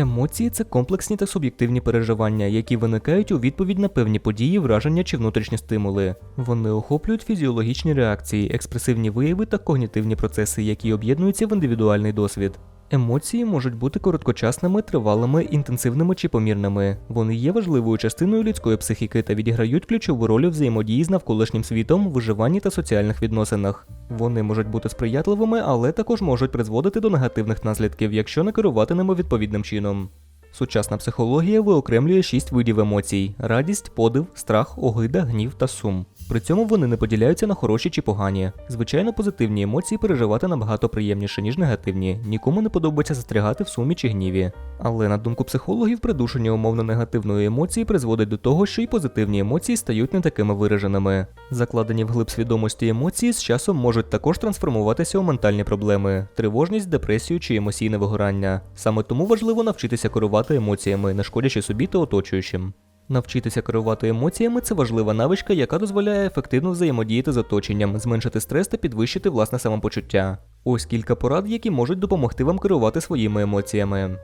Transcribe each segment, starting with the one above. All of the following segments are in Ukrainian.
Емоції це комплексні та суб'єктивні переживання, які виникають у відповідь на певні події, враження чи внутрішні стимули. Вони охоплюють фізіологічні реакції, експресивні вияви та когнітивні процеси, які об'єднуються в індивідуальний досвід. Емоції можуть бути короткочасними, тривалими, інтенсивними чи помірними. Вони є важливою частиною людської психіки та відіграють ключову роль у взаємодії з навколишнім світом, виживанні та соціальних відносинах. Вони можуть бути сприятливими, але також можуть призводити до негативних наслідків, якщо не керувати ними відповідним чином. Сучасна психологія виокремлює шість видів емоцій: радість, подив, страх, огида, гнів та сум. При цьому вони не поділяються на хороші чи погані. Звичайно, позитивні емоції переживати набагато приємніше, ніж негативні. Нікому не подобається застрягати в сумі чи гніві. Але на думку психологів, придушення умовно негативної емоції призводить до того, що й позитивні емоції стають не такими вираженими. Закладені вглиб свідомості емоції з часом можуть також трансформуватися у ментальні проблеми, тривожність, депресію чи емоційне вигорання. Саме тому важливо навчитися керувати емоціями, не шкодячи собі та оточуючим. Навчитися керувати емоціями це важлива навичка, яка дозволяє ефективно взаємодіяти з оточенням, зменшити стрес та підвищити власне самопочуття. Ось кілька порад, які можуть допомогти вам керувати своїми емоціями.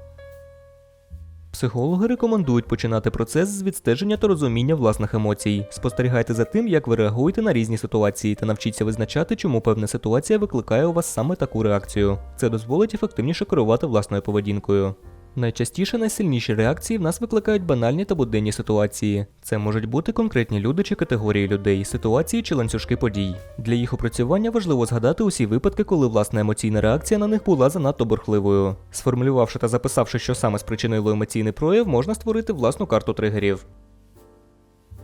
Психологи рекомендують починати процес з відстеження та розуміння власних емоцій. Спостерігайте за тим, як ви реагуєте на різні ситуації, та навчіться визначати, чому певна ситуація викликає у вас саме таку реакцію. Це дозволить ефективніше керувати власною поведінкою. Найчастіше найсильніші реакції в нас викликають банальні та буденні ситуації. Це можуть бути конкретні люди чи категорії людей, ситуації чи ланцюжки подій. Для їх опрацювання важливо згадати усі випадки, коли власна емоційна реакція на них була занадто бурхливою. Сформулювавши та записавши, що саме спричинило емоційний прояв, можна створити власну карту тригерів.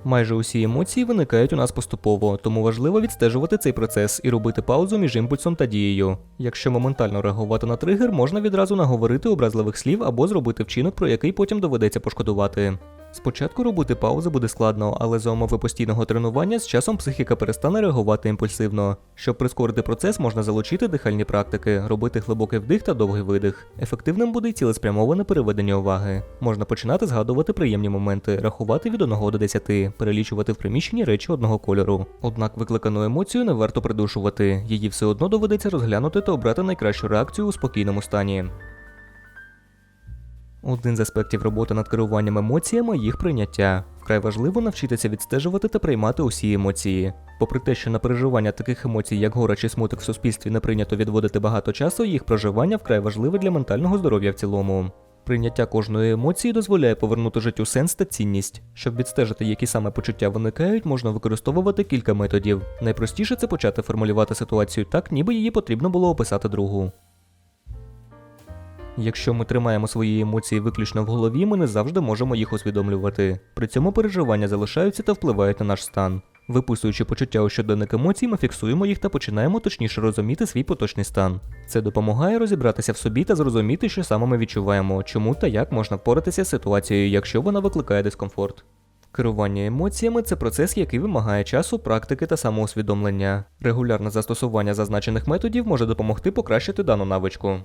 Майже усі емоції виникають у нас поступово, тому важливо відстежувати цей процес і робити паузу між імпульсом та дією. Якщо моментально реагувати на тригер, можна відразу наговорити образливих слів або зробити вчинок, про який потім доведеться пошкодувати. Спочатку робити паузи буде складно, але за умови постійного тренування з часом психіка перестане реагувати імпульсивно. Щоб прискорити процес, можна залучити дихальні практики, робити глибокий вдих та довгий видих. Ефективним буде й цілеспрямоване переведення уваги. Можна починати згадувати приємні моменти, рахувати від 1 до 10, перелічувати в приміщенні речі одного кольору. Однак викликану емоцію не варто придушувати, її все одно доведеться розглянути та обрати найкращу реакцію у спокійному стані. Один з аспектів роботи над керуванням емоціями їх прийняття. Вкрай важливо навчитися відстежувати та приймати усі емоції. Попри те, що на переживання таких емоцій, як гора чи смуток в суспільстві не прийнято відводити багато часу, їх проживання вкрай важливе для ментального здоров'я в цілому. Прийняття кожної емоції дозволяє повернути життю сенс та цінність. Щоб відстежити, які саме почуття виникають, можна використовувати кілька методів. Найпростіше це почати формулювати ситуацію так, ніби її потрібно було описати другу. Якщо ми тримаємо свої емоції виключно в голові, ми не завжди можемо їх усвідомлювати. При цьому переживання залишаються та впливають на наш стан. Виписуючи почуття у щоденник емоцій, ми фіксуємо їх та починаємо точніше розуміти свій поточний стан. Це допомагає розібратися в собі та зрозуміти, що саме ми відчуваємо, чому та як можна впоратися з ситуацією, якщо вона викликає дискомфорт. Керування емоціями це процес, який вимагає часу, практики та самоусвідомлення. Регулярне застосування зазначених методів може допомогти покращити дану навичку.